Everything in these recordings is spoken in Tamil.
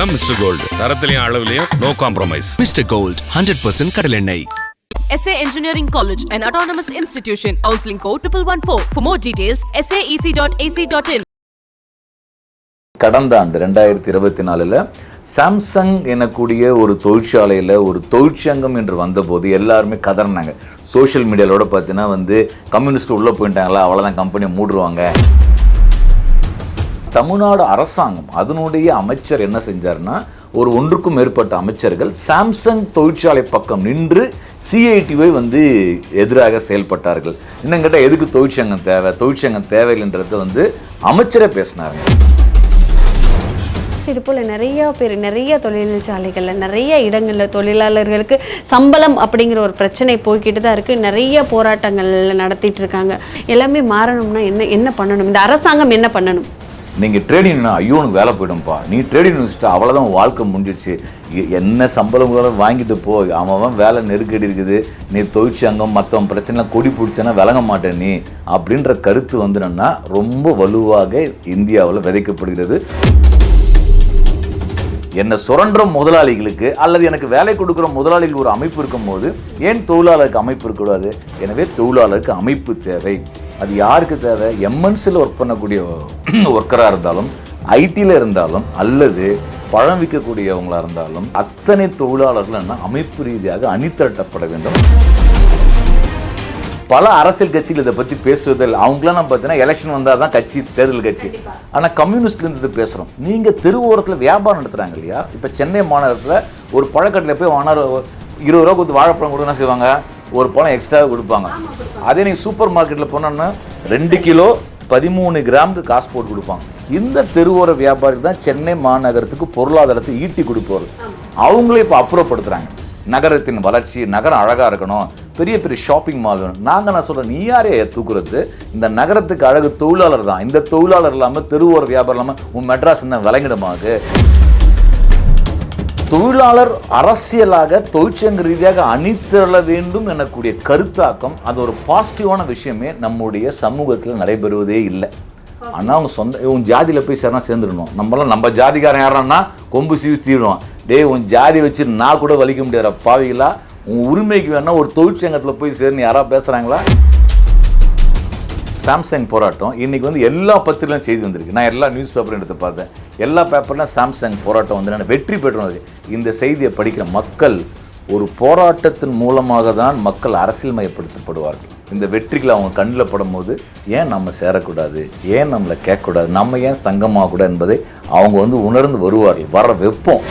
தான் மிஸ்டர் கோல்டு தரத்திலையும் அளவுலையும் no compromise mister gold hundred percent கடலெண்ணெய் SA Engineering College, an autonomous institution. Counseling code 1114. For more details, saec.ac.in. கடந்த ஆண்டு ரெண்டாயிரத்தி இருபத்தி நாலில் சாம்சங் எனக்கூடிய ஒரு தொழிற்சாலையில் ஒரு தொழிற்சங்கம் என்று வந்தபோது எல்லாருமே கதறினாங்க சோஷியல் மீடியாவோட பார்த்தீங்கன்னா வந்து கம்யூனிஸ்ட் உள்ளே போயிட்டாங்களா அவ்வளோதான் கம்பெனியை மூடுருவாங்க தமிழ்நாடு அரசாங்கம் அதனுடைய அமைச்சர் என்ன செஞ்சாருன்னா ஒரு ஒன்றுக்கும் மேற்பட்ட அமைச்சர்கள் சாம்சங் தொழிற்சாலை பக்கம் நின்று சிஐடிவை வந்து எதிராக செயல்பட்டார்கள். இன்னும் கேட்டால் எதுக்கு தொழிற்சங்கம் தேவை? தொழிற்சங்கம் தேவையில்லைன்றதை வந்து அமைச்சரே பேசினாருங்க. இது போல் நிறைய பேர் நிறைய தொழிற்சாலைகளில் நிறைய இடங்களில் தொழிலாளர்களுக்கு சம்பளம் அப்படிங்கிற ஒரு பிரச்சனை போய்கிட்டு தான் இருக்குது நிறைய போராட்டங்கள் நடத்திட்டு இருக்காங்க. எல்லாமே மாறணும்னா என்ன என்ன பண்ணணும்? இந்த அரசாங்கம் என்ன பண்ணணும்? நீங்கள் ட்ரேடிங்னா ஐயோ உனக்கு வேலை போயிடும்ப்பா. நீ ட்ரேடிங் வச்சுட்டு அவ்வளோதான் வாழ்க்கை முடிஞ்சிடுச்சு என்ன சம்பளம் கூட வாங்கிட்டு போ. அவன் வேலை நெருக்கடி இருக்குது. நீ தொழிற்சங்கம் மற்றவன் பிரச்சனைலாம் கொடி பிடிச்சனா விளங்க மாட்டேன் நீ அப்படின்ற கருத்து வந்து என்னன்னா ரொம்ப வலுவாக இந்தியாவில் விதைக்கப்படுகிறது. என்னை சுரண்ட முதலாளிகளுக்கு அல்லது எனக்கு வேலை கொடுக்குற முதலாளிகள் ஒரு அமைப்பு இருக்கும்போது ஏன் தொழிலாளருக்கு அமைப்பு இருக்கக்கூடாது? எனவே தொழிலாளருக்கு அமைப்பு தேவை. அது யாருக்கு தேவை? எம்என்சியில் ஒர்க் பண்ணக்கூடிய ஒர்க்கராக இருந்தாலும் ஐடியில் இருந்தாலும் அல்லது பழம் விற்கக்கூடியவங்களா இருந்தாலும் அத்தனை தொழிலாளர்கள் என்ன அமைப்பு ரீதியாக அணிதிரட்டப்பட வேண்டும். பல அரசியல் கட்சிகள் இதை பற்றி பேசுவதில் அவங்களாம் நம்ம பார்த்தீங்கன்னா எலெக்ஷன் வந்தால் தான் கட்சி தேர்தல் கட்சி. ஆனால் கம்யூனிஸ்ட்லேருந்து இது பேசுகிறோம் நீங்கள் தெருவோரத்தில் வியாபாரம் நடத்துகிறாங்க இல்லையா? இப்போ சென்னை மாநகரத்தில் ஒரு பழக்கடையில் போய் வாங்கினா இருபது ரூபா கொடுத்து வாழைப்பழம் கொடுத்து என்ன செய்வாங்க? ஒரு பழம் எக்ஸ்ட்ரா கொடுப்பாங்க. அதே நீங்கள் சூப்பர் மார்க்கெட்டில் போனோன்னா ரெண்டு கிலோ பதிமூணு கிராமுக்கு காசு போட்டு கொடுப்பாங்க. இந்த தெருவோர வியாபாரி தான் சென்னை மாநகரத்துக்கு பொருளாதாரத்தை ஈட்டி கொடுப்பவர். அவங்களே இப்போ அப்புறப்படுத்துகிறாங்க நகரத்தின் வளர்ச்சி நகரம் அழகாக இருக்கணும் பெரிய பெரிய ஷாப்பிங் மால் வேணும். நாங்கள் நான் சொல்கிறேன் நீ யாரே தூக்குறது? இந்த நகரத்துக்கு அழகு தொழிலாளர் தான். இந்த தொழிலாளர் இல்லாமல் தெருவோர வியாபாரம் இல்லாமல் உன் மெட்ராஸ் என்ன விளங்கிடுமாக்கு தொழிலாளர் அரசியலாக தொழிற்சங்க ரீதியாக அணிதிரள வேண்டும் எனக்கூடிய கருத்தாக்கம் அது ஒரு பாசிட்டிவான விஷயமே நம்முடைய சமூகத்தில் நடைபெறுவதே இல்லை. ஆனால் அவங்க சொந்த உன் ஜாதியில் போய் சேரனா சேர்ந்துடணும். நம்மளாம் நம்ம ஜாதிக்காரன் யாரான்னா கொம்பு சீவி தீருவோம் டேய் உன் ஜாதி வச்சு நான் கூட வலிக்க முடியாத பாவிகளா. உன் உரிமைக்கு வேணா ஒரு தொழிற்சங்கத்தில் போய் சேர்ந்து யாராவது பேசுகிறாங்களா சாம்சங் போராட்டம். இன்றைக்கி வந்து எல்லா பத்திரிகையும் செய்தி வந்திருக்கு. நான் எல்லா நியூஸ் பேப்பரும் எடுத்து பார்த்தேன். எல்லா பேப்பர்லாம் சாம்சங் போராட்டம் வந்து நான் வெற்றி பெற்றது இந்த செய்தியை படிக்கிற மக்கள் ஒரு போராட்டத்தின் மூலமாக தான் மக்கள் அரசியல்மயப்படுத்தப்படுவார்கள் இந்த வெற்றிகளை அவங்க கண்ணில் படும்போது ஏன் நம்ம சேரக்கூடாது? ஏன் நம்மளை கேட்கக்கூடாது? நம்ம ஏன் சங்கமாகக்கூடாது என்பதை அவங்க வந்து உணர்ந்து வருவார்கள். வர வெப்பம்.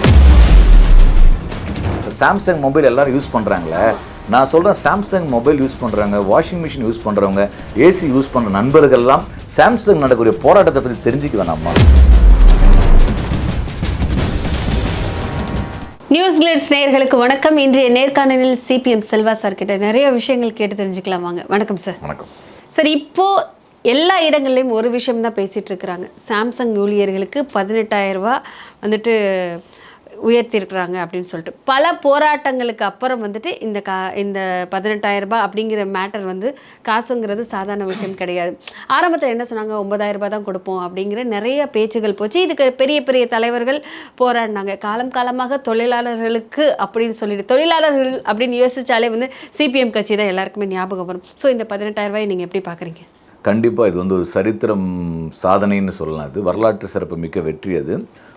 சாம்சங் மொபைல் எல்லாரும் யூஸ் பண்ணுறாங்களே நான் சொல்கிறேன் சாம்சங் மொபைல் யூஸ் பண்ணுறாங்க வாஷிங் மிஷின் யூஸ் பண்ணுறவங்க ஏசி யூஸ் பண்ணுற நண்பர்கள்லாம் சாம்சங் நடக்கக்கூடிய போராட்டத்தை பற்றி தெரிஞ்சுக்க வேணாமா நியூஸ் கிளிட்ஸ் நேயர்களுக்கு வணக்கம். இன்றைய நேர்காணலில் சிபிஎம் செல்வா சார் கிட்ட நிறைய விஷயங்கள் கேட்டு தெரிஞ்சுக்கலாம் வாங்க. வணக்கம் சார் வணக்கம். சார் இப்போ எல்லா இடங்கள்லையும் ஒரு விஷயம் தான் பேசிட்டு இருக்கிறாங்க. சாம்சங் ஊழியர்களுக்கு பதினெட்டாயிரம் ரூபாய் வந்துட்டு உயர்த்தியிருக்கிறாங்க அப்படின்னு சொல்லிட்டு. பல போராட்டங்களுக்கு அப்புறம் வந்துட்டு இந்த கா இந்த பதினெட்டாயிரம் ரூபாய் அப்படிங்கிற மேட்டர் வந்து காசுங்கிறது சாதாரண விஷயம் கிடையாது. ஆரம்பத்தில் என்ன சொன்னாங்க? ஒன்பதாயிரம் ரூபாய் தான் கொடுப்போம் அப்படிங்கிற நிறைய பேச்சுகள் போச்சு. இதுக்கு பெரிய பெரிய தலைவர்கள் போராடினாங்க. காலம் காலமாக தொழிலாளர்களுக்கு அப்படின்னு சொல்லிட்டு தொழிலாளர்கள் அப்படின்னு யோசித்தாலே வந்து சிபிஎம் கட்சி தான் எல்லாருக்குமே ஞாபகம் வரும். ஸோ இந்த பதினெட்டாயிரம் ரூபாய் நீங்கள் எப்படி பார்க்குறீங்க கண்டிப்பாக இது வந்து ஒரு சரித்திரம் சாதனைன்னு சொல்லலாம். அது வரலாற்று சிறப்பு மிக்க வெற்றி அது.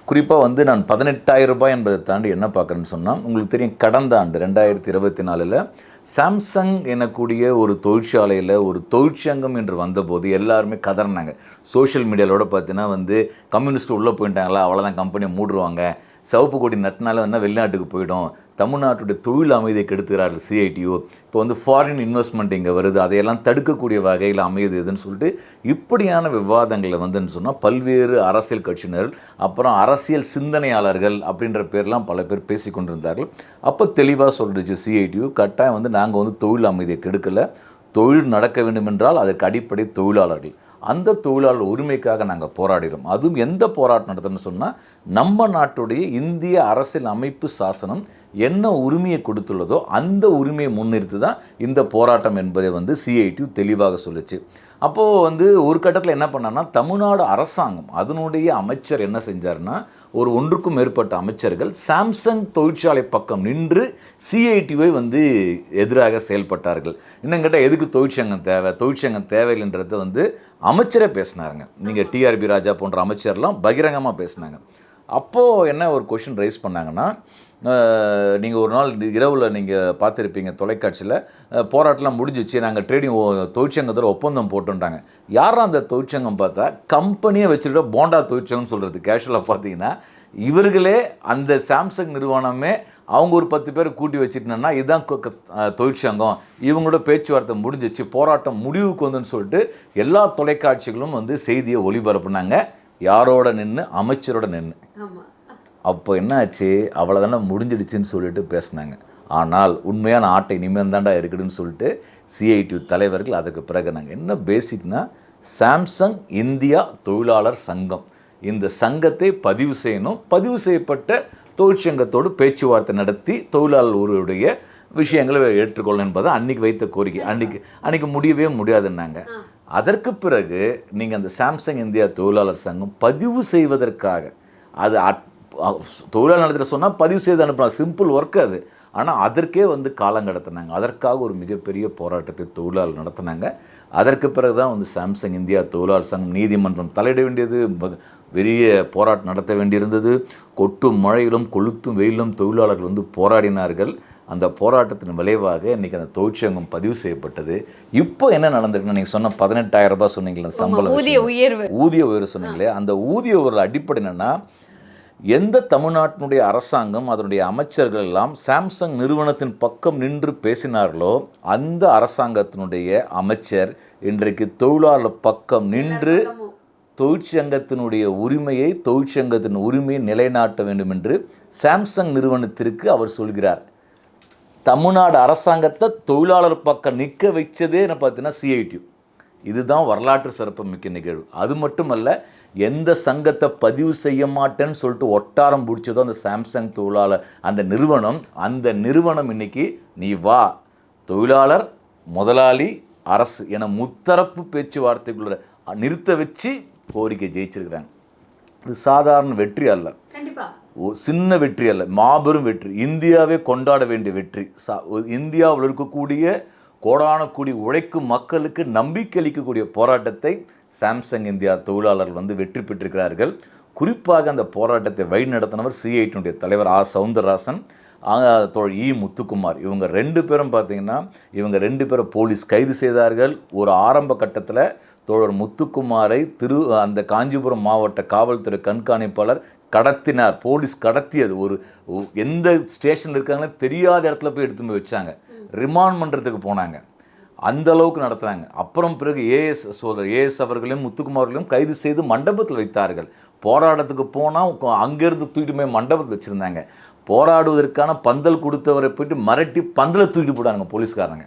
குறிப்பாக வந்து நான் பதினெட்டாயிரம் ரூபாய் என்பதை தாண்டி என்ன பார்க்குறேன்னு சொன்னால் உங்களுக்கு தெரியும் கடந்த ஆண்டு ரெண்டாயிரத்தி இருபத்தி நாலில் சாம்சங் எனக்கூடிய ஒரு தொழிற்சாலையில் ஒரு தொழிற்சங்கம் என்று வந்தபோது எல்லாருமே கதறினாங்க. சோஷியல் மீடியாவோட பார்த்தீங்கன்னா வந்து கம்யூனிஸ்ட் உள்ளே போயிட்டாங்களா அவ்வளோதான் கம்பெனியை மூடுருவாங்க சிவப்பு கொடி நட்டினால என்ன வெளிநாட்டுக்கு போயிடும். தமிழ்நாட்டுடைய தொழில் அமைதியை கெடுத்துகிறார்கள் சிஐடிஓ இப்போ வந்து ஃபாரின் இன்வெஸ்ட்மெண்ட் இங்கே வருது அதையெல்லாம் தடுக்கக்கூடிய வகையில் அமையுது இதுன்னு சொல்லிட்டு இப்படியான விவாதங்களை வந்துன்னு சொன்னால் பல்வேறு அரசியல் கட்சியினர் அப்புறம் அரசியல் சிந்தனையாளர்கள் அப்படின்ற பேர்லாம் பல பேர் பேசி கொண்டிருந்தார்கள். அப்போ தெளிவாக சொல்லிடுச்சு சிஐடியு கட்டாயம் வந்து நாங்கள் வந்து தொழில் அமைதியை கெடுக்கலை. தொழில் நடக்க வேண்டும் என்றால் அதற்கு அடிப்படை தொழிலாளர்கள். அந்த தொழிலாளர் உரிமைக்காக நாங்கள் போராடுகிறோம். அதுவும் எந்த போராட்டம் நடத்துன்னு சொன்னால் நம்ம நாட்டுடைய இந்திய அரசியல் அமைப்பு சாசனம் என்ன உரிமையை கொடுத்துள்ளதோ அந்த உரிமையை முன்னிறுத்தி தான் இந்த போராட்டம் என்பதை வந்து சிஐடி தெளிவாக சொல்லுச்சு. அப்போது வந்து ஒரு கட்டத்தில் என்ன பண்ணான்னா தமிழ்நாடு அரசாங்கம் அதனுடைய அமைச்சர் என்ன செஞ்சாருன்னா ஒரு ஒன்றுக்கும் மேற்பட்ட அமைச்சர்கள் சாம்சங் தொழிற்சாலை பக்கம் நின்று சிஐடிவை வந்து எதிராக செயல்பட்டார்கள். இன்னும் கேட்டால் எதுக்கு தொழிற்சங்கம் தேவை? தொழிற்சங்கம் தேவையில்லைன்றதை வந்து அமைச்சரே பேசினாருங்க. நீங்கள் டிஆர்பி ராஜா போன்ற அமைச்சர்லாம் பகிரங்கமாக பேசினாங்க. அப்போது என்ன ஒரு கொஷின் ரைஸ் பண்ணாங்கன்னா நீங்கள் ஒரு நாள் இரவில் நீங்கள் பார்த்துருப்பீங்க தொலைக்காட்சியில். போராட்டம்லாம் முடிஞ்சிச்சு. நாங்கள் ட்ரேடிங் தொழிற்சங்கத்தோட ஒப்பந்தம் போட்டுட்டாங்க யாரும் அந்த தொழிற்சங்கம் பார்த்தா கம்பெனியை வச்சுட்டு போண்டா தொழிற்சங்கம்னு சொல்கிறது கேஷுவலாக பார்த்தீங்கன்னா இவர்களே அந்த சாம்சங் நிறுவனமே அவங்க ஒரு பத்து பேர் கூட்டி வச்சுட்டோன்னா இதுதான் கொ- தொழிற்சங்கம். இவங்களோட பேச்சுவார்த்தை முடிஞ்சிச்சு. போராட்டம் முடிவுக்கு வந்துன்னு சொல்லிட்டு எல்லா தொலைக்காட்சிகளும் வந்து செய்தியை ஒளிபரப்புனாங்க. யாரோட நின்று அமைச்சரோட நின்று அப்போ என்ன ஆச்சு அவ்வளோதானே முடிஞ்சிடுச்சுன்னு சொல்லிட்டு பேசினாங்க. ஆனால் உண்மையான ஆட்டை இனிமேல் தாண்டா இருக்குதுன்னு சொல்லிட்டு சிஐடி தலைவர்கள் அதுக்கு பிறகு நாங்கள் என்ன பேசிக்னா சாம்சங் இந்தியா தொழிலாளர் சங்கம். இந்த சங்கத்தை பதிவு செய்யணும். பதிவு செய்யப்பட்ட தொழிற்சங்கத்தோடு பேச்சுவார்த்தை நடத்தி தொழிலாளர் ஒருவருடைய விஷயங்களை ஏற்றுக்கொள்ளணும் என்பது அன்னைக்கு வைத்த கோரிக்கை. அன்னைக்கு அன்னைக்கு முடியவே முடியாதுன்னாங்க. அதற்கு பிறகு நீங்கள் அந்த சாம்சங் இந்தியா தொழிலாளர் சங்கம் பதிவு செய்வதற்காக அது அட்- தொழிலாளர் நடத்திட சொன்னால் பதிவு செய்து அனுப்பலாம். சிம்பிள் ஒர்க் அது. ஆனால் அதற்கே வந்து காலம் கடத்தினாங்க. அதற்காக ஒரு மிகப்பெரிய போராட்டத்தை தொழிலாளர் நடத்தினாங்க. அதற்கு பிறகு தான் வந்து சாம்சங் இந்தியா தொழிலாளர் சங்கம் நீதிமன்றம் தலையிட வேண்டியது. பெரிய போராட்டம் நடத்த வேண்டியிருந்தது. கொட்டும் மழையிலும் கொளுத்தும் வெயிலும் தொழிலாளர்கள் வந்து போராடினார்கள். அந்த போராட்டத்தின் விளைவாக இன்னைக்கு அந்த தொழிற்சங்கம் பதிவு செய்யப்பட்டது. இப்போ என்ன நடந்திருக்குன்னா நீங்கள் சொன்ன பதினெட்டாயிரம் ரூபாய் சொன்னீங்களா சம்பளம் ஊதிய. உயர்வு. ஊதிய உயர்வு சொன்னீங்களே அந்த ஊதிய உயர்வு அடிப்படை என்னன்னா எந்த தமிழ்நாட்டினுடைய அரசாங்கம் அதனுடைய அமைச்சர்கள் எல்லாம் சாம்சங் நிறுவனத்தின் பக்கம் நின்று பேசினார்களோ அந்த அரசாங்கத்தினுடைய அமைச்சர் இன்றைக்கு தொழிலாளர் பக்கம் நின்று தொழிற்சங்கத்தினுடைய உரிமையை தொழிற்சங்கத்தின் உரிமையை நிலைநாட்ட வேண்டும் என்று சாம்சங் நிறுவனத்திற்கு அவர் சொல்கிறார். தமிழ்நாடு அரசாங்கத்தை தொழிலாளர் பக்கம் நிற்க வச்சதே என்ன பார்த்தீங்கன்னா சிஐடி இதுதான் வரலாற்று சிறப்பு மிக்க நிகழ்வு. அது மட்டுமல்ல எந்த சங்கத்தை பதிவு செய்ய மாட்டேன்னு சொல்லிட்டு ஒட்டாரம் பிடிச்சதோ அந்த சாம்சங் தொழிலாளர் அந்த நிறுவனம் அந்த நிறுவனம் இன்னைக்கு நீ வா. தொழிலாளர் முதலாளி அரசு என முத்தரப்பு பேச்சுவார்த்தைக்குள்ள நிறுத்த வச்சு கோரிக்கை ஜெயிச்சிருக்கிறாங்க. இது சாதாரண வெற்றி அல்ல. சின்ன வெற்றி அல்ல. மாபெரும் வெற்றி. இந்தியாவே கொண்டாட வேண்டிய வெற்றி. இந்தியாவில் இருக்கக்கூடிய கோடான கூடி உழைக்கும் மக்களுக்கு நம்பிக்கை அளிக்கக்கூடிய போராட்டத்தை சாம்சங் இந்தியா தொழிலாளர்கள் வந்து வெற்றி பெற்றிருக்கிறார்கள். குறிப்பாக அந்த போராட்டத்தை வழிநடத்தினவர் சிஐடினுடைய தலைவர் ஆ சவுந்தரராசன் ஆ, தோழர் இ. முத்துக்குமார். இவங்க ரெண்டு பேரும் பார்த்தீங்கன்னா இவங்க ரெண்டு பேரும் போலீஸ் கைது செய்தார்கள். ஒரு ஆரம்ப கட்டத்தில் தோழர் முத்துக்குமாரை திரு அந்த காஞ்சிபுரம் மாவட்ட காவல்துறை கண்காணிப்பாளர் கடத்தினார். போலீஸ் கடத்தியது. ஒரு எந்த ஸ்டேஷனில் இருக்காங்கன்னு தெரியாத இடத்துல போய் எடுத்து போய் வச்சாங்க. ரிமாண்ட் பண்ணுறதுக்கு போனாங்க. அந்த அளவுக்கு நடத்துனாங்க அப்புறம் பிறகு ஏஎஸ் சோதர் ஏஎஸ் அவர்களையும் முத்துக்குமார்களையும் கைது செய்து மண்டபத்தில் வைத்தார்கள். போராட்டத்துக்கு போனால் அங்கேருந்து தூக்கிட்டு போய் மண்டபத்தில் வச்சுருந்தாங்க. போராடுவதற்கான பந்தல் கொடுத்தவரை போயிட்டு மிரட்டி பந்தலை தூக்கிட்டு போட்டாங்க போலீஸ்காரங்க.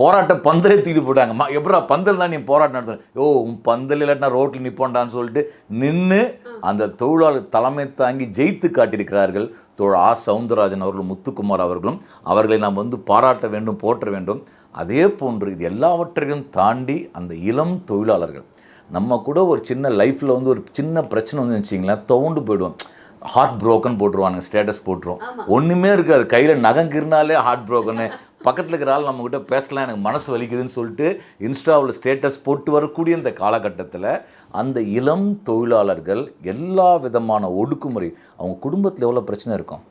போராட்ட பந்தலை தூக்கிட்டு போட்டாங்க எப்படா பந்தல் தான் நீ போராட்டம் நடத்துற? ஓ உன் பந்தல் இல்லாட்டினா ரோட்டில் நிப்போண்டான்னு சொல்லிட்டு நின்று அந்த தொழிலாளர் தலைமை தாங்கி ஜெயித்து காட்டியிருக்கிறார்கள் தோழர் ஆ சவுந்தரராஜன் அவர்களும் முத்துக்குமார் அவர்களும். அவர்களை நாம் வந்து பாராட்ட வேண்டும் போற்ற வேண்டும். அதே போன்று இது எல்லாவற்றையும் தாண்டி அந்த இளம் தொழிலாளர்கள் நம்ம கூட ஒரு சின்ன லைஃப்பில் வந்து ஒரு சின்ன பிரச்சனை வந்து வச்சிங்களேன் துவண்டு போயிடுவோம். ஹார்ட் ப்ரோக்கன் போட்டுருவானுங்க ஸ்டேட்டஸ் போட்டுருவோம் ஒன்றுமே இருக்காது. கையில் நகங்கிருந்தாலே ஹார்ட் ப்ரோக்கனு பக்கத்தில் இருக்கிற ஆள் நம்மக்கிட்ட பேசலாம் எனக்கு மனசு வலிக்குதுன்னு சொல்லிட்டு இன்ஸ்டாவில் ஸ்டேட்டஸ் போட்டு வரக்கூடிய இந்த காலகட்டத்தில் அந்த இளம் தொழிலாளர்கள் எல்லா விதமான ஒடுக்குமுறை அவங்க குடும்பத்தில் எவ்வளோ பிரச்சனை இருக்கும்?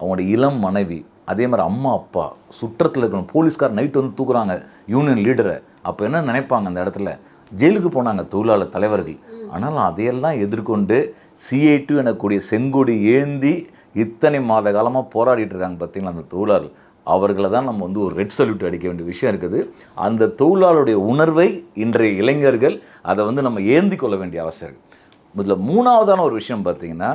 அவங்களோட இளம் மனைவி அதே மாதிரி அம்மா அப்பா சுற்றத்தில் இருக்கணும் போலீஸ்கார் நைட் வந்து தூக்குறாங்க யூனியன் லீடரை அப்போ என்ன நினைப்பாங்க அந்த இடத்துல? ஜெயிலுக்கு போனாங்க தொழிலாளர் தலைவர்கள். ஆனாலும் அதையெல்லாம் எதிர்கொண்டு சிஐடி எனக்கூடிய செங்கொடி ஏந்தி இத்தனை மாத காலமாக போராடிட்டு இருக்காங்க பார்த்தீங்களா அந்த தொழிலாளர் அவர்களை தான் நம்ம வந்து ஒரு ரெட் சல்யூட் அடிக்க வேண்டிய விஷயம் இருக்குது. அந்த தொழிலாளருடைய உணர்வை இன்றைய இளைஞர்கள் அதை வந்து நம்ம ஏந்தி கொள்ள வேண்டிய அவசியம் இருக்குது இதில் மூணாவதான ஒரு விஷயம் பார்த்தீங்கன்னா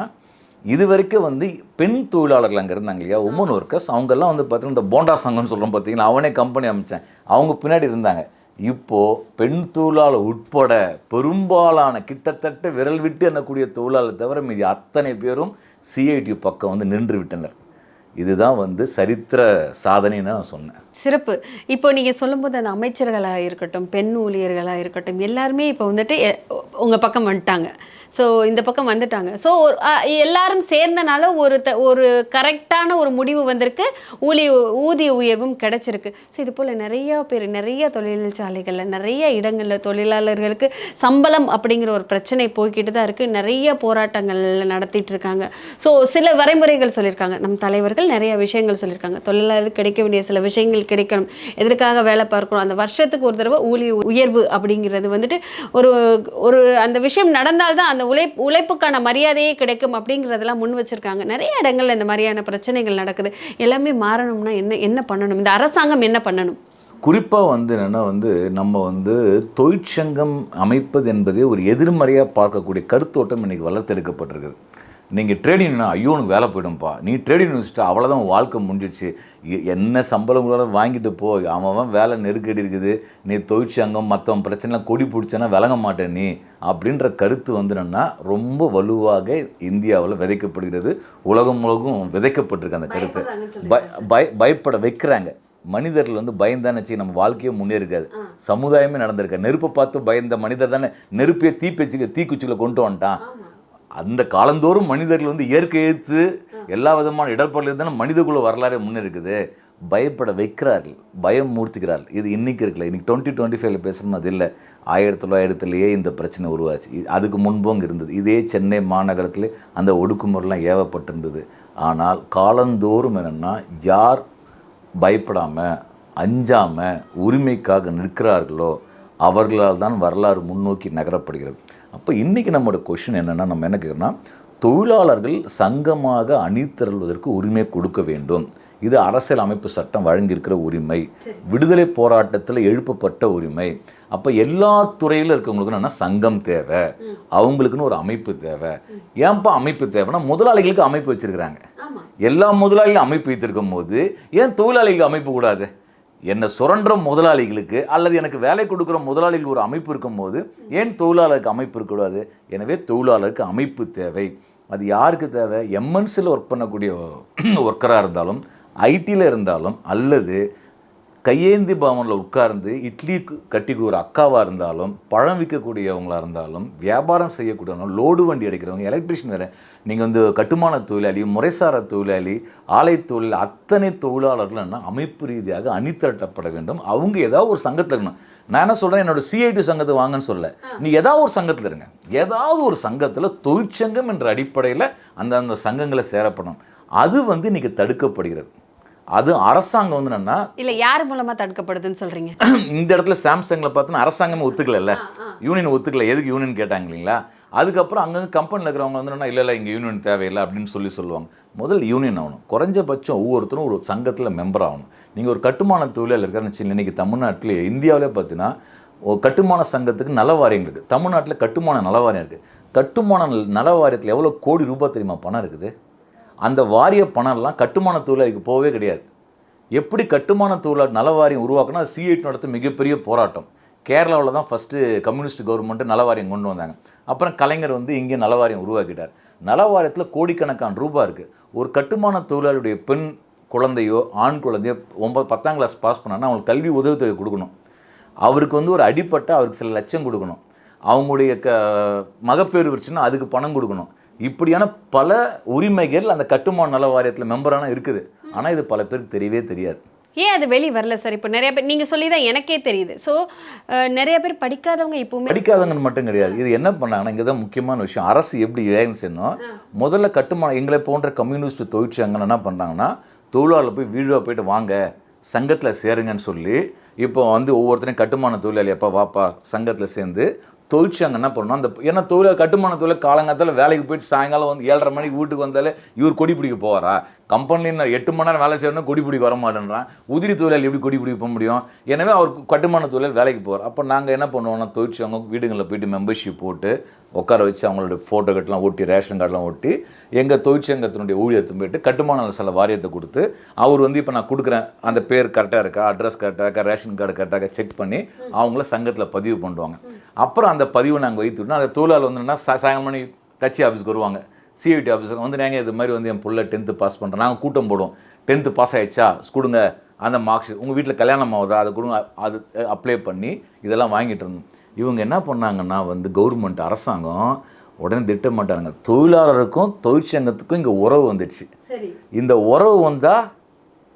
இது வரைக்கும் வந்து பெண் தொழிலாளர்கள் அங்கே இருந்தாங்க இல்லையா? உமன் ஒர்க்கர்ஸ் அவங்கெல்லாம் வந்து பார்த்தீங்கன்னா இந்த போண்டா சங்கம்னு சொல்கிறோம் பார்த்தீங்கன்னா அவனே கம்பெனி அமைச்சேன். அவங்க பின்னாடி இருந்தாங்க. இப்போது பெண் தொழிலாளர் உட்பட பெரும்பாலான கிட்டத்தட்ட விரல் விட்டு எண்ணக்கூடிய தொழிலாளர் தவிர மீதி அத்தனை பேரும் சிஐடி பக்கம் வந்து நின்று விட்டனர். இதுதான் வந்து சரித்திர சாதனைன்னு நான் சொன்னேன். சிறப்பு. இப்போ நீங்கள் சொல்லும்போது அந்த அமைச்சர்களாக இருக்கட்டும் பெண் ஊழியர்களாக இருக்கட்டும் எல்லாருமே இப்போ வந்துட்டு எ- பக்கம் வந்துட்டாங்க. ஸோ இந்த பக்கம் வந்துட்டாங்க. ஸோ எல்லாரும் சேர்ந்தனால ஒரு த ஒரு கரெக்டான ஒரு முடிவு வந்திருக்கு. ஊதிய ஊதிய உயர்வும் கிடைச்சிருக்கு. ஸோ இது போல் நிறையா பேர் நிறைய தொழிற்சாலைகளில் நிறைய இடங்களில் தொழிலாளர்களுக்கு சம்பளம் அப்படிங்கிற ஒரு பிரச்சனை போய்கிட்டு தான் இருக்குது நிறைய போராட்டங்கள் நடத்திட்டு இருக்காங்க. ஸோ சில வரைமுறைகள் சொல்லியிருக்காங்க. நம் தலைவர்கள் நிறைய விஷயங்கள் சொல்லியிருக்காங்க. தொழிலாளர் கிடைக்க வேண்டிய சில விஷயங்கள் கிடைக்கணும். எதற்காக வேலை பார்க்கணும்? அந்த வருஷத்துக்கு ஒரு தடவை ஊழிய உயர்வு அப்படிங்கிறது வந்துட்டு ஒரு ஒரு அந்த விஷயம் நடந்தால்தான் அந்த உழை உழைப்புக்கான மரியாதையே கிடைக்கும் அப்படிங்கிறதெல்லாம் முன் வச்சிருக்காங்க. நிறைய இடங்களில் இந்த மாதிரியான பிரச்சனைகள் நடக்குது. எல்லாமே மாறணும்னா என்ன என்ன பண்ணணும்? இந்த அரசாங்கம் என்ன பண்ணணும்? குறிப்பாக வந்து என்னென்னா வந்து நம்ம வந்து தொழிற்சங்கம் அமைப்பது என்பதே ஒரு எதிர்மறையாக பார்க்கக்கூடிய கருத்தோட்டம் இன்றைக்கி வளர்த்தெடுக்கப்பட்டிருக்குது. நீங்கள் ட்ரேட் யூனியன் ஐயோ உனக்கு வேலை போயிடும்பா நீ ட்ரேட் யூனியன் வச்சுட்டு அவ்வளோதான் வாழ்க்கை முடிஞ்சிடுச்சு. என்ன சம்பளம் கூட வாங்கிட்டு போ. அவன் வேலை நெருக்கடி இருக்குது. நீ தொழிற்சங்கம் மற்றவன் பிரச்சனைலாம் கொடி பிடிச்சனா விளங்க மாட்டேன் நீ. அப்படின்ற கருத்து வந்து என்னன்னா ரொம்ப வலுவாக இந்தியாவில் விதைக்கப்படுகிறது. உலகம் முழுவதும் விதைக்கப்பட்டிருக்கு அந்த கருத்து. பய- பய பயப்பட வைக்கிறாங்க. மனிதர்கள் வந்து பயந்தானே வச்சு நம்ம வாழ்க்கையே முன்னேறிக்காது சமுதாயமே நடந்திருக்க. நெருப்பை பார்த்து பயந்த மனிதர் தானே நெருப்பையே தீப்பெச்சுக்க தீக்குச்சியில் கொண்டு வந்துட்டான். அந்த காலந்தோறும் மனிதர்கள் வந்து இயற்கை எழுத்து எல்லா விதமான இடர்பாடுகள் தானே மனிதகுல வரலாறு முன்னேறிக்குது பயப்பட வைக்கிறார்கள் பயம் மூர்த்திக்கிறார்கள். இது இன்னைக்கு இருக்கல இன்றைக்கி டுவெண்ட்டி டுவெண்ட்டி ஃபைவ்ல பேசுகிறோம் அது இல்லை. ஆயிரத்தி தொள்ளாயிரத்துலேயே இந்த பிரச்சனை உருவாச்சு. இது- அதுக்கு முன்பும் இருந்தது. இதே சென்னை மாநகரத்திலே அந்த ஒடுக்குமுறைலாம் ஏவப்பட்டிருந்தது. ஆனால் காலந்தோறும் என்னென்னா யார் பயப்படாமல் அஞ்சாமல் உரிமைக்காக நிற்கிறார்களோ அவர்களால் தான் வரலாறு முன்னோக்கி நகரப்படுகிறது. அப்போ இன்றைக்கி நம்மளோட கொஷின் என்னென்னா நம்ம என்ன கேட்குறோம்னா தொழிலாளர்கள் சங்கமாக அணிதிரள்வதற்கு உரிமை கொடுக்க வேண்டும். இது அரசியல் அமைப்பு சட்டம் வழங்கியிருக்கிற உரிமை. விடுதலை போராட்டத்தில் எழுப்பப்பட்ட உரிமை. அப்போ எல்லா துறையில் இருக்கவங்களுக்கு என்னன்னா சங்கம் தேவை. அவங்களுக்குன்னு ஒரு அமைப்பு தேவை. ஏன்பா அமைப்பு தேவைன்னா முதலாளிகளுக்கு அமைப்பு வச்சிருக்கிறாங்க. எல்லா முதலாளிகளும் அமைப்பு வைத்திருக்கும் போது ஏன் தொழிலாளிகளுக்கு அமைப்பு கூடாது? என்னை சுரண்டுற முதலாளிகளுக்கு அல்லது எனக்கு வேலை கொடுக்குற முதலாளிகள் ஒரு அமைப்பு இருக்கும்போது ஏன் தொழிலாளருக்கு அமைப்பு இருக்கக்கூடாது? எனவே தொழிலாளருக்கு அமைப்பு தேவை. அது யாருக்கு தேவை? எம்என்சியில் ஒர்க் பண்ணக்கூடிய ஒர்க்கராக இருந்தாலும் ஐடியில் இருந்தாலும் அல்லது கையேந்தி பவனில் உட்கார்ந்து இட்லி கு- கட்டி ஒரு அக்காவாக இருந்தாலும் பழம் விற்கக்கூடியவங்களா இருந்தாலும் வியாபாரம் செய்யக்கூடியவங்க லோடு வண்டி அடிக்கிறவங்க எலக்ட்ரிஷியன் வேறு. நீங்கள் வந்து கட்டுமான தொழிலாளி முறைசாரா தொழிலாளி ஆலை தொழில் அத்தனை தொழிலாளர்கள் என்ன அமைப்பு ரீதியாக அணிதிரட்டப்பட வேண்டும். அவங்க ஏதாவது ஒரு சங்கத்தில் இருக்கணும். நான் என்ன சொல்கிறேன் என்னோட சிஐடி சங்கத்தை வாங்கன்னு சொல்ல நீ ஏதாவது ஒரு சங்கத்தில் இருங்க. ஏதாவது ஒரு சங்கத்தில் தொழிற்சங்கம் என்ற அடிப்படையில் அந்த அந்த சங்கங்களை சேரப்படணும். அது வந்து இன்னைக்கு தடுக்கப்படுகிறது. அது அரசாங்கம் வந்து என்னன்னா இல்ல யார் மூலமா தடுக்கப்படுதுன்னு சொல்றீங்க? இந்த இடத்துல சாம்சங்கில் பார்த்தோன்னா அரசாங்கமே ஒத்துக்கல யூனியன் ஒத்துக்கல. எதுக்கு யூனியன் கேட்டாங்க இல்லைங்களா? அதுக்கப்புறம் அங்கங்கே கம்பெனியில் இருக்கிறவங்க வந்து என்ன இல்லை இல்லை இங்கே யூனியன் தேவையில்லை அப்படின்னு சொல்லி சொல்லுவாங்க. முதல்ல யூனியன் ஆகணும். குறைஞ்சபட்சம் ஒவ்வொருத்தரும் ஒரு சங்கத்தில் மெம்பர் ஆகணும். நீங்கள் ஒரு கட்டுமான தொழிலாளர் இருக்காருன்னு வச்சுக்கோங்க இன்னைக்கு தமிழ்நாட்டிலே இந்தியாவிலே பார்த்தீங்கன்னா ஒரு கட்டுமான சங்கத்துக்கு நல வாரியம் இருக்குது தமிழ்நாட்டில் கட்டுமான நல வாரியம் இருக்குது கட்டுமான நல வாரியத்தில் எவ்வளோ கோடி ரூபாய் தெரியுமா பணம் இருக்குது? அந்த வாரிய பணம்லாம் கட்டுமான தொழிலாளிக்கு போகவே கிடையாது. எப்படி கட்டுமான தொழிலாளர் நல வாரியம் உருவாக்குனா சிஐடி நடத்த மிகப்பெரிய போராட்டம். கேரளாவில் தான் ஃபஸ்ட்டு கம்யூனிஸ்ட் கவர்மெண்ட்டு நலவாரியம் கொண்டு வந்தாங்க. அப்புறம் கலைஞர் வந்து இங்கே நலவாரியம் உருவாக்கிட்டார். நலவாரியத்தில் கோடிக்கணக்கான ரூபாய் இருக்குது ஒரு கட்டுமான தொழிலாளியுடைய பெண் குழந்தையோ ஆண் குழந்தையோ ஒன்பது பத்தாம் கிளாஸ் பாஸ் பண்ணான்னா அவங்களுக்கு கல்வி உதவித்தொகை கொடுக்கணும். அவருக்கு வந்து ஒரு அடிப்பட்ட அவருக்கு சில லட்சம் கொடுக்கணும். அவங்களுடைய க மகப்பேறு வச்சுன்னா அதுக்கு பணம் கொடுக்கணும். இப்படியான பல உரிமைகள் அந்த கட்டுமான நல வாரியத்தில் மெம்பரான இருக்குது. ஆனால் இது பல பேருக்கு தெரியவே தெரியாது. ஏன் அது வெளியே வரல சார் இப்போ நிறைய பேர் நீங்கள் சொல்லி தான் எனக்கே தெரியுது. ஸோ நிறைய பேர் படிக்காதவங்க இப்போவுமே படிக்காதவங்க மட்டும் கிடையாது. இது என்ன பண்ணாங்கன்னா இங்கே தான் முக்கியமான விஷயம். அரசு எப்படி வேகம் செய்யணும் முதல்ல கட்டுமான எங்களை போன்ற கம்யூனிஸ்ட் தொழிற்சங்கங்கள் என்ன பண்ணுறாங்கன்னா தொழிலாளர் போய் வீடியோ போயிட்டு வாங்க சங்கத்தில் சேருங்கன்னு சொல்லி இப்போ வந்து ஒவ்வொருத்தரையும் கட்டுமான தொழிலாளி அப்பா வாப்பா சங்கத்தில் சேர்ந்து தொழிற்சங்கம் என்ன பண்ணணும்? அந்த ஏன்னா தொழில் கட்டுமான தொழில் காலங்காலத்தில் வேலைக்கு போயிட்டு சாயங்காலம் வந்து ஏழரை மணிக்கு வீட்டுக்கு வந்தாலே இவர் கொடி பிடிக்க போவாரா? கம்பெனியில் எட்டு மணி நேரம் வேலை செய்யணும் கொடி பிடிக்க வர மாட்டேன்றான் உதிரி தொழிலாளி எப்படி கொடி பிடிக்க போக முடியும்? எனவே அவர் கட்டுமான தொழில் வேலைக்கு போவார். அப்போ நாங்கள் என்ன பண்ணுவோம்னா தொழிற்சங்கம் வீடுகளில் போயிட்டு மெம்பர்ஷிப் போட்டு உட்கார வச்சு அவங்களோட ஃபோட்டோ கட்டெலாம் ஒட்டி ரேஷன் கார்டெலாம் ஒட்டி எங்கள் தொழிற்சங்கத்தினுடைய ஊழியத்தை போயிட்டு கட்டுமான சில வாரியத்தை கொடுத்து அவர் வந்து இப்போ நான் கொடுக்குறேன். அந்த பேர் கரெக்டாக இருக்கா? அட்ரஸ் கரெக்டாக இருக்கா? ரேஷன் கார்டு கரெக்டாக செக் பண்ணி அவங்கள சங்கத்தில் பதிவு பண்ணுவாங்க. அப்புறம் அந்த பதிவை நாங்கள் வைத்துட்டோம் அந்த தொழிலாளர் வந்து என்னன்னா சா- சாயங்காலம் மணி கட்சி ஆஃபீஸ்க்கு வருவாங்க. சிஐடி ஆஃபீஸர் வந்து நாங்கள் இது மாதிரி வந்து என் புள்ள டென்த்து பாஸ் பண்ணுறேன் நாங்கள் கூட்டம் போடுவோம். டென்த்து பாஸ் ஆயிடுச்சா? கொடுங்க. அந்த மார்க்ஸ் உங்கள் வீட்டில் கல்யாணம் ஆகுதா? அதை கொடுங்க. அது அப்ளை பண்ணி இதெல்லாம் வாங்கிட்டு இருந்தோம். இவங்க என்ன பண்ணாங்கன்னா வந்து கவர்மெண்ட் அரசாங்கம் உடனே திட்ட மாட்டாங்க. தொழிலாளருக்கும் தொழிற்சங்கத்துக்கும் இங்கே உறவு வந்துடுச்சு. இந்த உறவு வந்தால்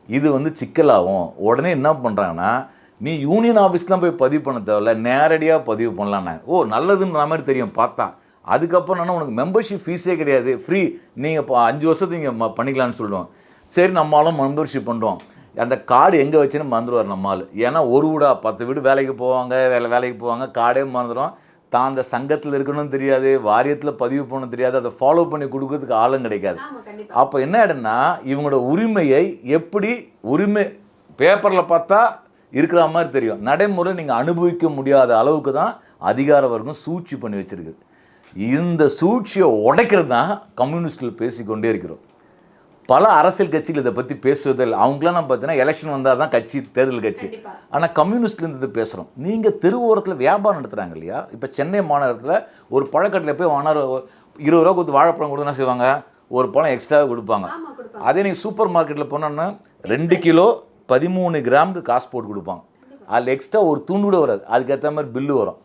இது வந்து சிக்கலாகும். உடனே என்ன பண்ணுறாங்கன்னா நீ யூனியன் ஆஃபீஸ்லாம் போய் பதிவு பண்ண தேவையில்ல நேரடியாக பதிவு பண்ணலான்னு ஓ நல்லதுன்ற மாதிரி தெரியும் பார்த்தா. அதுக்கப்புறம் என்ன உனக்கு மெம்பர்ஷிப் ஃபீஸே கிடையாது ஃப்ரீ நீங்கள் இப்போ அஞ்சு வருஷத்துக்கு இங்கே பண்ணிக்கலாம்னு சொல்லுவோம் சரி நம்மளும் மெம்பர்ஷிப் பண்ணுறோம் அந்த கார்டு எங்கே வச்சுன்னு மறந்துடுவார் நம்மால் ஏன்னா ஒரு வீடா பத்து வீடு வேலைக்கு போவாங்க வேலை வேலைக்கு போவாங்க கார்டே மறந்துடும். தான் அந்த சங்கத்தில் இருக்கணும்னு தெரியாது வாரியத்தில் பதிவு பண்ண தெரியாது அதை ஃபாலோ பண்ணி கொடுக்கறதுக்கு ஆளும் கிடைக்காது. அப்போ என்ன ஆயிடும்னா இவங்களோட உரிமையை எப்படி உரிமை பேப்பரில் பார்த்தா இருக்கிற மாதிரி தெரியும். நடைமுறை நீங்கள் அனுபவிக்க முடியாத அளவுக்கு தான் அதிகார வர்க்கம் சூழ்ச்சி பண்ணி வச்சிருக்குது இந்த சூழ்ச்சியை உடைக்கிறது தான் கம்யூனிஸ்டில் பேசிக்கொண்டே இருக்கிறோம். பல அரசியல் கட்சிகள் இதை பற்றி பேசுவதில் அவங்களாம் நம்ம பார்த்தீங்கன்னா எலெக்ஷன் வந்தால் தான் கட்சி தேர்தல் கட்சி. ஆனால் கம்யூனிஸ்ட்லேருந்து இது பேசுகிறோம் நீங்கள் தெருவோரத்தில் வியாபாரம் நடத்துகிறாங்க இல்லையா? இப்போ சென்னை மாநகரத்தில் ஒரு பழக்கட்டில் போய் வாங்கினார் இருபது ரூபா கொடுத்து வாழைப்பழம் கொடுத்து என்ன செய்வாங்க? ஒரு பழம் எக்ஸ்ட்ரா கொடுப்பாங்க. அதே நீங்கள் சூப்பர் மார்க்கெட்டில் போனோன்னா ரெண்டு கிலோ பதிமூணு கிராமுக்கு காசு போட்டு கொடுப்பாங்க அதில் எக்ஸ்ட்ரா ஒரு துண்டு கூட வராது. அதுக்கேற்ற மாதிரி பில்லு வரும்.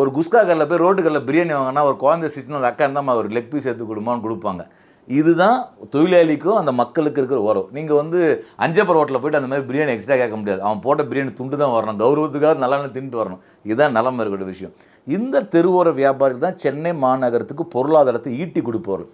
ஒரு குஸ்கா கல்லில் போய் ரோட்டு கல்லில் பிரியாணி வாங்கினா ஒரு குழந்தை ஒரு அக்கா இருந்தால் ஒரு லெக் பீஸ் எடுத்து கொடுமான்னு கொடுப்பாங்க. இதுதான் தொழிலாளிக்கும் அந்த மக்களுக்கு இருக்கிற உறவு. நீங்கள் வந்து அஞ்சப்பர் ஹோட்டலில் போயிட்டு அந்த மாதிரி பிரியாணி எக்ஸ்ட்ரா கேட்க முடியாது. அவன் போட்ட பிரியாணி துண்டு தான் வரணும். கௌரவத்துக்காக நல்லா தின்ட்டு வரணும். இதுதான் நலம் இருக்கிற விஷயம். இந்த தெருவோர வியாபாரிகள் தான் சென்னை மாநகரத்துக்கு பொருளாதாரத்தை ஈட்டி கொடுப்பவர்கள்.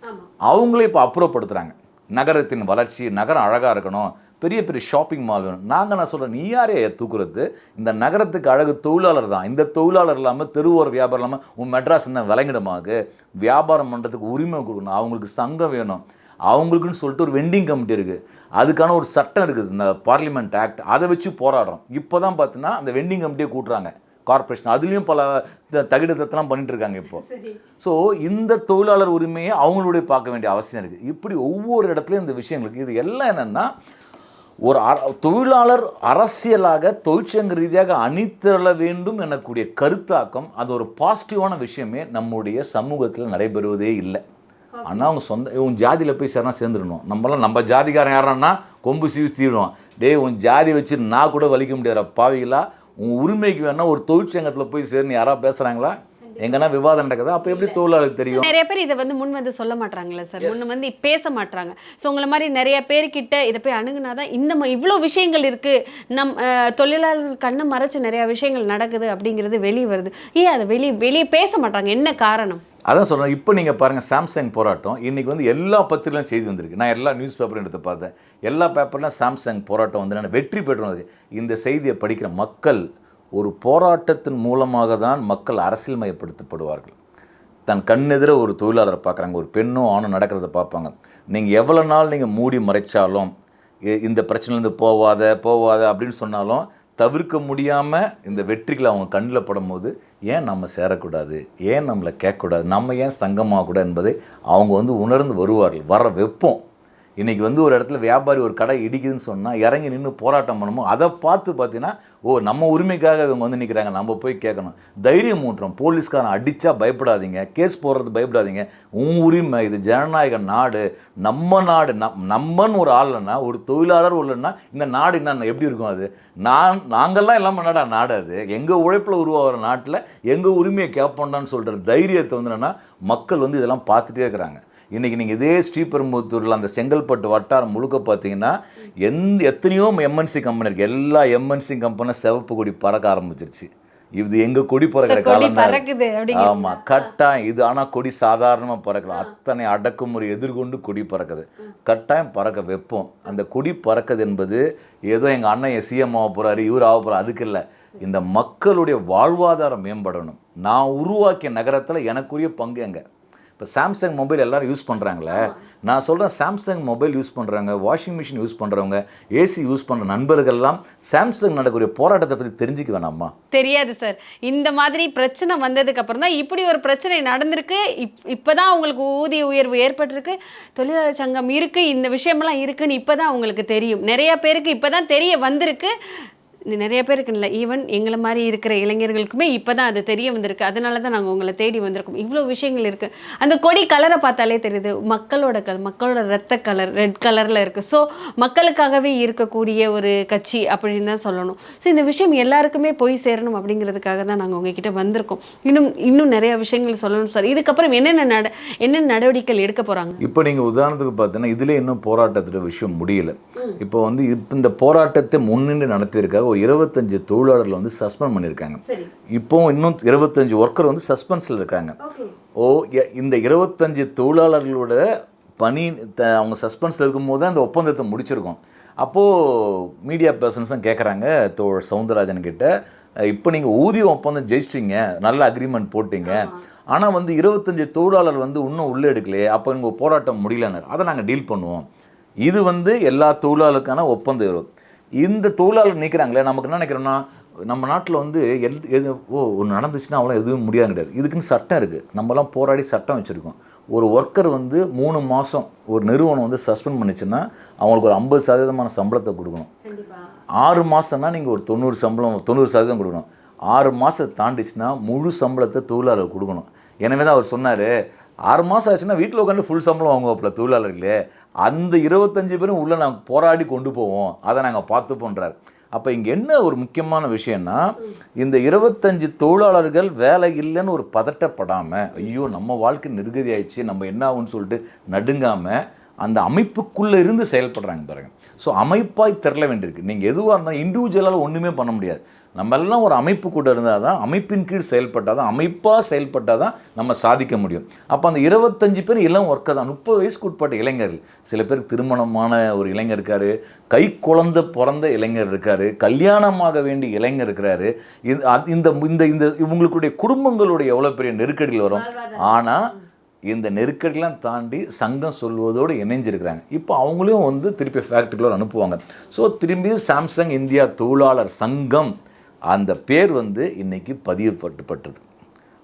அவங்களே இப்போ அப்புறப்படுத்துகிறாங்க நகரத்தின் வளர்ச்சி நகரம் அழகாக இருக்கணும். பெரிய பெரிய ஷாப்பிங் மால் வேணும். நாங்கள் நான் சொல்கிறேன் நீ யாரே தூக்குறது? இந்த நகரத்துக்கு அழகு தொழிலாளர் தான். இந்த தொழிலாளர் இல்லாமல் தெருவோர வியாபாரம் இல்லாமல் உன் மெட்ராஸ் என்ன விளங்கிடமாக்கு வியாபாரம் பண்ணுறதுக்கு உரிமை கொடுக்கணும். அவங்களுக்கு சங்கம் வேணும். அவங்களுக்குன்னு சொல்லிட்டு ஒரு வெண்டிங் கமிட்டி இருக்குது அதுக்கான ஒரு சட்டம் இருக்குது. இந்த பார்லிமெண்ட் ஆக்ட் அதை வச்சு போராடுறோம். இப்போ தான் பார்த்தீங்கன்னா அந்த வெண்டிங் கமிட்டியை கூட்டுறாங்க. கார்ப்பரேஷன் அதுலேயும் பல த- தகிடு தத்தெல்லாம் பண்ணிட்டு இருக்காங்க இப்போ. ஸோ இந்த தொழிலாளர் உரிமையை அவங்களுடைய பார்க்க வேண்டிய அவசியம் இருக்குது இப்படி ஒவ்வொரு இடத்துலையும் இந்த விஷயங்களுக்கு இது எல்லாம் என்னென்னா ஒரு தொழிலாளர் அரசியலாக தொழிற்சங்க ரீதியாக அணிதிரள வேண்டும் எனக்கூடிய கருத்தாக்கம் அது ஒரு பாசிட்டிவான விஷயமே நம்முடைய சமூகத்தில் நடைபெறுவதே இல்லை. ஆனால் அவங்க சொந்த உன் ஜாதியில் போய் சேரனா சேர்ந்துடணும். நம்மளாம் நம்ம ஜாதிக்காரன் யாரான்னா கொம்பு சீவி தீவிடுவோம் டேய் உன் ஜாதி வச்சு நான் கூட வலிக்க முடியாத பாவிகளா. உன் உரிமைக்கு வேணா ஒரு தொழிற்சங்கத்தில் போய் சேர்ந்து யாராவது பேசுகிறாங்களா எங்கன்னா விவாதம் நடக்குதா. அப்போ எப்படி தொழிலாளருக்கு தெரியும்? நிறைய பேர் இதை வந்து முன் வந்து சொல்ல மாட்டாங்கல்ல சார். முன் வந்து பேச மாட்டாங்க. ஸோ உங்களை மாதிரி நிறைய பேர்கிட்ட இதை போய் அணுகுனாதான் இந்த மா- இவ்வளோ விஷயங்கள் இருக்கு. நம் தொழிலாளர்கள் கண்ணை மறைச்சு நிறைய விஷயங்கள் நடக்குது அப்படிங்கிறது வெளியே வருது. ஏன் அதை வெளியே வெளியே பேச மாட்டாங்க? என்ன காரணம்? அதான் சொல்கிறேன் இப்போ நீங்கள் பாருங்கள் சாம்சங் போராட்டம். இன்றைக்கி வந்து எல்லா பத்திரிகையும் செய்தி வந்திருக்கு. நான் எல்லா நியூஸ் பேப்பரும் எடுத்து பார்த்தேன். எல்லா பேப்பர்லையும் சாம்சங் போராட்டம் வந்து நான் வெற்றி பெற்றோம் இந்த செய்தியை படிக்கிற மக்கள் ஒரு போராட்டத்தின் மூலமாக தான் மக்கள் அரசியல்மயப்படுத்தப்படுவார்கள் தன் கண்ணெதிர ஒரு தொழிலாளரை பார்க்குறாங்க ஒரு பெண்ணும் ஆணும் நடக்கிறத பார்ப்பாங்க. நீங்கள் எவ்வளோ நாள் நீங்கள் மூடி மறைச்சாலும் இந்த பிரச்சனைலேருந்து போவாத போவாத அப்படின்னு சொன்னாலும் தவிர்க்க முடியாமல் இந்த வெற்றிகளை அவங்க கண்ணில் படும்போது ஏன் நம்ம சேரக்கூடாது? ஏன் நம்மளை கேட்கக்கூடாது? நம்ம ஏன் சங்கமாகக்கூடாது என்பதை அவங்க வந்து உணர்ந்து வருவார்கள். வர வைப்போம் இன்றைக்கி வந்து ஒரு இடத்துல வியாபாரி ஒரு கடை இடிக்குதுன்னு சொன்னால் இறங்கி நின்று போராட்டம் பண்ணணும் அதை பார்த்து பார்த்தீங்கன்னா ஓ நம்ம உரிமைக்காக இவங்க வந்து நிற்கிறாங்க நம்ம போய் கேட்கணும். தைரியம் ஊட்டுறோம். போலீஸ்காரன் அடித்தா பயப்படாதீங்க கேஸ் போடுறது பயப்படாதீங்க. உன் உரிமை இது ஜனநாயக நாடு நம்ம நாடு நம் நம்மன்னு ஒரு ஆள்னா ஒரு தொழிலாளர் இல்லைன்னா இந்த நாடு என்ன எப்படி இருக்கும் அது? நான் நாங்கள்லாம் இல்லாமல் என்னடா நாடு அது? எங்கள் உழைப்பில் உருவாகிற நாட்டில் எங்கள் உரிமையை கேட்போண்டான்னு சொல்கிற தைரியத்தை வந்து என்னன்னா மக்கள் வந்து இதெல்லாம் பார்த்துட்டே இருக்கிறாங்க. இன்றைக்கி நீங்கள் இதே ஸ்ரீபெரும்புத்தூரில் அந்த செங்கல்பட்டு வட்டாரம் முழுக்க பார்த்தீங்கன்னா எந்த எத்தனையோ எம்என்சி கம்பெனி இருக்குது எல்லா எம்என்சி கம்பெனியும் சிவப்பு கொடி பறக்க ஆரம்பிச்சிருச்சு. இது எங்கள் கொடி பறக்கிற காலம்? ஆமாம் கட்டாயம். இது ஆனால் கொடி சாதாரணமாக பறக்கலாம் அத்தனை அடக்குமுறை எதிர்கொண்டு கொடி பறக்குது. கட்டாயம் பறக்க வைப்போம். அந்த கொடி பறக்குது என்பது ஏதோ எங்கள் அண்ணன் என் சிஎம் ஆக போகிறாரு இவர் ஆக போகிறார் அதுக்கு இல்லை. இந்த மக்களுடைய வாழ்வாதாரம் மேம்படணும். நான் உருவாக்கிய நகரத்தில் எனக்குரிய பங்கு எங்க? இப்போ சாம்சங் மொபைல் எல்லாரும் யூஸ் பண்ணுறாங்களே நான் சொல்கிறேன் சாம்சங் மொபைல் யூஸ் பண்ணுறாங்க வாஷிங் மிஷின் யூஸ் பண்ணுறவங்க ஏசி யூஸ் பண்ணுற நண்பர்கள்லாம் சாம்சங் நடக்கக்கூடிய போராட்டத்தை பற்றி தெரிஞ்சுக்க வேணாமா தெரியாது சார். இந்த மாதிரி பிரச்சனை வந்ததுக்கு அப்புறம் தான் இப்படி ஒரு பிரச்சனை நடந்திருக்கு. இப் இப்போதான் அவங்களுக்கு ஊதிய உயர்வு ஏற்பட்டிருக்கு. தொழிலாளர் சங்கம் இருக்கு இந்த விஷயமெல்லாம் இருக்குன்னு இப்போதான் அவங்களுக்கு தெரியும். நிறைய பேருக்கு இப்போதான் தெரிய வந்திருக்கு. நிறைய பேருக்கு இல்லை ஈவன் எங்களை மாதிரி இருக்கிற இளைஞர்களுக்குமே இப்போ தான் அது தெரிய வந்திருக்கு. அதனால தான் நாங்கள் உங்களை தேடி வந்திருக்கோம். இவ்வளோ விஷயங்கள் இருக்குது அந்த கொடி கலரை பார்த்தாலே தெரியுது. மக்களோட கல் மக்களோட ரத்த கலர் ரெட் கலரில் இருக்குது ஸோ மக்களுக்காகவே இருக்கக்கூடிய ஒரு கட்சி அப்படின்னு தான் சொல்லணும். ஸோ இந்த விஷயம் எல்லாருக்குமே போய் சேரணும் அப்படிங்கிறதுக்காக தான் நாங்கள் உங்ககிட்ட வந்திருக்கோம். இன்னும் இன்னும் நிறைய விஷயங்கள் சொல்லணும் சார் இதுக்கப்புறம் என்னென்ன நட என்னென்ன நடவடிக்கைகள் எடுக்க போகிறாங்க இப்போ நீங்கள் உதாரணத்துக்கு பார்த்தீங்கன்னா இதில் இன்னும் போராட்டத்தோட விஷயம் முடியல. இப்போ வந்து இந்த போராட்டத்தை முன்னின்று நடத்தியிருக்காக ஒரு இருபத்தஞ்சு தொழிலாளர்கள் வந்து சஸ்பெண்ட் பண்ணியிருக்காங்க. இப்போ இன்னும் இருபத்தஞ்சு ஒர்க்கர் வந்து சஸ்பென்ஸில் இருக்காங்க. ஓ இந்த இருபத்தஞ்சு தொழிலாளர்களோட பணி த- அவங்க சஸ்பென்ஸில் இருக்கும்போது தான் இந்த ஒப்பந்தத்தை முடிச்சிருக்கோம். அப்போது மீடியா பர்சன்ஸும் கேட்குறாங்க தோ சவுந்தரராஜன் கிட்ட இப்போ நீங்கள் ஊதிய ஒப்பந்தம் ஜெயிச்சிட்டீங்க நல்ல அக்ரிமெண்ட் போட்டீங்க. ஆனால் வந்து இருபத்தஞ்சு தொழிலாளர் வந்து இன்னும் உள்ளே எடுக்கலையே அப்போ உங்கள் போராட்டம் முடியலன்னு அதை நாங்கள் டீல் பண்ணுவோம். இது வந்து எல்லா தொழிலாளருக்கான ஒப்பந்தம். வரும் இந்த தொழிலாளர் நிற்கிறாங்களே நமக்கு என்ன நினைக்கிறோம்னா நம்ம நாட்டில் வந்து எல் எது ஓ ஒன்று நடந்துச்சுன்னா அவ்வளோ எதுவும் முடியாது கிடையாது. இதுக்குன்னு சட்டம் இருக்குது நம்மலாம் போராடி சட்டம் வச்சுருக்கோம். ஒரு ஒர்க்கர் வந்து மூணு மாதம் ஒரு நிறுவனம் வந்து சஸ்பெண்ட் பண்ணிச்சுன்னா அவங்களுக்கு ஒரு ஐம்பது சதவீதமான சம்பளத்தை கொடுக்கணும். ஆறு மாதம்னா நீங்கள் ஒரு தொண்ணூறு சம்பளம் தொண்ணூறு சதவீதம் கொடுக்கணும். ஆறு மாதத்தை தாண்டிச்சுன்னா முழு சம்பளத்தை தொழிலாளர் கொடுக்கணும். எனவே தான் அவர் சொன்னார் ஆறு மாதம் ஆச்சுன்னா வீட்டில் உட்காந்து ஃபுல் சம்பளம் வாங்குவோம்ல தொழிலாளர்களே. அந்த இருபத்தஞ்சு பேரும் உள்ளே நாங்கள் போராடி கொண்டு போவோம். அதை நாங்கள் பார்த்துப்போன்றார். அப்போ இங்கே என்ன ஒரு முக்கியமான விஷயம்னா இந்த இருபத்தஞ்சு தொழிலாளர்கள் வேலை இல்லைன்னு ஒரு பதட்டப்படாமல் ஐயோ நம்ம வாழ்க்கை நிர்கதி ஆயிடுச்சு நம்ம என்ன ஆகும்னு சொல்லிட்டு நடுங்காமல் அந்த அமைப்புக்குள்ளே இருந்து செயல்படுறாங்க பாருங்கள் ஸோ அமைப்பாய் திரள வேண்டியிருக்கு. நீங்கள் எதுவாக இருந்தாலும் இண்டிவிஜுவலால் ஒன்றுமே பண்ண முடியாது. நம்ம எல்லாம் ஒரு அமைப்பு கூட இருந்தால் தான் அமைப்பின் கீழ் செயல்பட்டால் தான் அமைப்பாக செயல்பட்டால் தான் நம்ம சாதிக்க முடியும். அப்போ அந்த இருபத்தஞ்சு பேர் இளம் ஒர்க்கர் தான். முப்பது வயசுக்கு உட்பட்ட இளைஞர்கள். சில பேர் திருமணமான ஒரு இளைஞர் இருக்காரு கை குழந்தை பிறந்த இளைஞர் இருக்காரு கல்யாணமாக வேண்டிய இளைஞர் இருக்கிறாரு. இந்த இந்த இந்த இவங்களுடைய குடும்பங்களுடைய எவ்வளோ பெரிய நெருக்கடிகள் வரும்? ஆனால் இந்த நெருக்கடிலாம் தாண்டி சங்கம் சொல்வதோடு இணைஞ்சிருக்கிறாங்க. இப்போ அவங்களையும் வந்து திருப்பி ஃபேக்ட்ரிக்குள்ள அனுப்புவாங்க. ஸோ திரும்பி சாம்சங் இந்தியா தொழிலாளர் சங்கம் அந்த பேர் வந்து இன்னைக்கு பதியப்பட்டுப்பட்டது.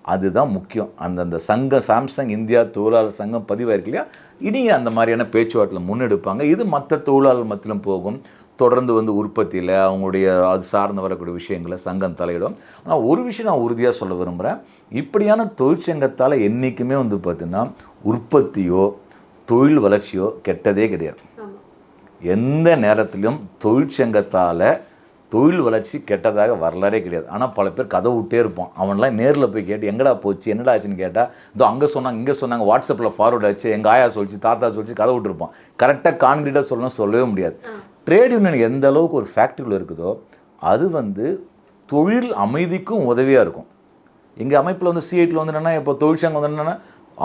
அதுதான் முக்கியம். அந்தந்த சங்கம் சாம்சங் இந்தியா தொழிலாளர் சங்கம் பதிவாயிருக்கு இல்லையா? இனி அந்த மாதிரியான பேச்சுவார்த்தையில் முன்னெடுப்பாங்க. இது மற்ற தொழிலாளர் மத்தியிலும் போகும். தொடர்ந்து வந்து உற்பத்தியில் அவங்களுடைய அது சார்ந்து வரக்கூடிய விஷயங்களை சங்கம் தலையிடும். ஆனால் ஒரு விஷயம் நான் உறுதியாக சொல்ல விரும்புகிறேன் இப்படியான தொழிற்சங்கத்தால் என்றைக்குமே வந்து பார்த்திங்கன்னா உற்பத்தியோ தொழில் வளர்ச்சியோ கெட்டதே கிடையாது. எந்த நேரத்திலும் தொழிற்சங்கத்தால் தொழில் வளர்ச்சி கெட்டதாக வரலாறே கிடையாது. ஆனால் பல பேர் கதை விட்டே இருப்பான். அவன்லாம் நேரில் போய் கேட்டு எங்கடா போச்சு? என்னடா ஆச்சுன்னு கேட்டால் இதோ அங்கே சொன்னாங்க இங்கே சொன்னாங்க வாட்ஸ்அப்பில் ஃபார்வர்ட் ஆச்சு எங்கள் ஆயா சொல்லிச்சு தாத்தா சொல்லிச்சு கதை விட்டுருப்பான் கரெக்டாக கான்கிரீட்டாக சொல்லணும் சொல்லவே முடியாது. ட்ரேட் யூனியன் எந்த அளவுக்கு ஒரு ஃபேக்ட்ரியில் இருக்குதோ அது வந்து தொழில் அமைதிக்கும் உதவியாக இருக்கும். எங்கள் அமைப்பில் வந்து சிஐடியில் வந்து என்னென்னா இப்போ தொழிற்சங்கம் வந்து என்னென்னா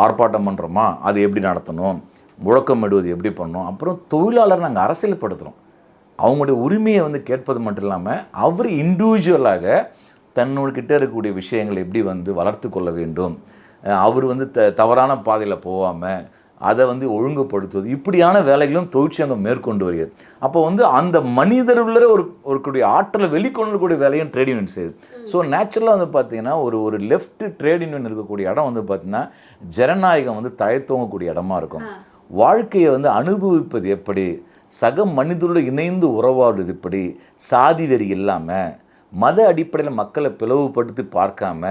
ஆர்ப்பாட்டம் பண்ணுறோமா அது எப்படி நடத்தணும்? முழக்கமிடுவது எப்படி பண்ணணும்? அப்புறம் தொழிலாளர் நாங்கள் அரசியல்படுத்துகிறோம் அவங்களுடைய உரிமையை வந்து கேட்பது மட்டும் இல்லாமல் அவர் இண்டிவிஜுவலாக தன்னோட இருக்கக்கூடிய விஷயங்களை எப்படி வந்து வளர்த்து கொள்ள வேண்டும்? அவர் வந்து த தவறான பாதையில் போகாமல் அதை வந்து ஒழுங்குபடுத்துவது இப்படியான வேலைகளும் தொழிற்சங்கம் மேற்கொண்டு வருகிறது. அப்போ வந்து அந்த மனிதருள்ள ஒரு ஒரு கூடிய ஆற்றலை வெளிக்கொண்டக்கூடிய வேலையும் ட்ரேட் யூனியன் செய்யுது. ஸோ நேச்சுரலாக வந்து பார்த்தீங்கன்னா ஒரு ஒரு லெஃப்ட் ட்ரேட் யூனியன் இருக்கக்கூடிய இடம் வந்து பார்த்தீங்கன்னா ஜனநாயகம் வந்து தழைத்தோங்கக்கூடிய இடமா இருக்கும். வாழ்க்கையை வந்து அனுபவிப்பது எப்படி? சக மனிதரோடு இணைந்து உறவாடுவது இப்படி சாதி வெறி இல்லாமல் மத அடிப்படையில் மக்களை பிளவுபடுத்தி பார்க்காம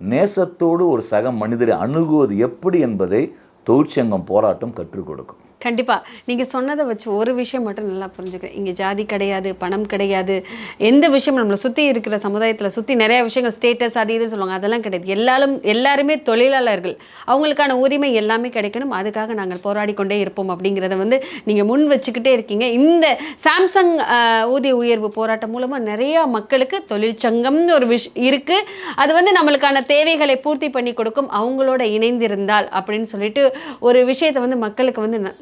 நேசத்தோடு ஒரு சக மனிதரை அணுகுவது எப்படி என்பதை தொழிற்சங்கம் போராட்டம் கற்றுக் கொடுக்கும். கண்டிப்பாக நீங்கள் சொன்னதை வச்சு ஒரு விஷயம் மட்டும் நல்லா புரிஞ்சுக்கிறேன். இங்கே ஜாதி கிடையாது பணம் கிடையாது எந்த விஷயம் நம்மளை சுற்றி இருக்கிற சமுதாயத்தில் சுற்றி நிறையா விஷயங்கள் ஸ்டேட்டஸ் அது இதுன்னு சொல்லுவாங்க. அதெல்லாம் கிடையாது. எல்லாரும் எல்லாருமே தொழிலாளர்கள். அவங்களுக்கான உரிமை எல்லாமே கிடைக்கணும். அதுக்காக நாங்கள் போராடி கொண்டே இருப்போம் அப்படிங்கிறத வந்து நீங்கள் முன் வச்சுக்கிட்டே இருக்கீங்க. இந்த சாம்சங் ஊதிய உயர்வு போராட்டம் மூலமாக நிறையா மக்களுக்கு தொழிற்சங்கம்னு ஒரு விஷ் இருக்குது அது வந்து நம்மளுக்கான தேவைகளை பூர்த்தி பண்ணி கொடுக்கும். அவங்களோட இணைந்திருந்தால் அப்படின்னு சொல்லிட்டு ஒரு விஷயத்தை வந்து மக்களுக்கு வந்து ந-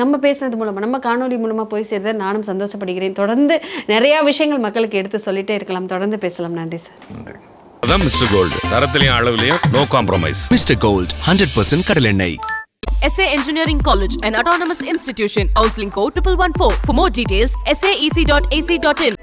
நம்ம பேசுனது மூலமாக நம்ம காணொளி மூலமாக போய் சேர்ந்த நானும் சந்தோஷப்படுகிறேன் தொடர்ந்து நிறையா விஷயங்கள் மக்களுக்கு எடுத்து சொல்லிட்டே இருக்கலாம் தொடர்ந்து பேசலாம் நன்றி சார் அதான் மிஸ்டர் கோல்டு தரத்திலையும் அளவுலையும் no compromise mister gold hundred percent கடலெண்ணெய் SA Engineering College, an autonomous institution. Counseling code triple one four. For more details, saec.ac.in.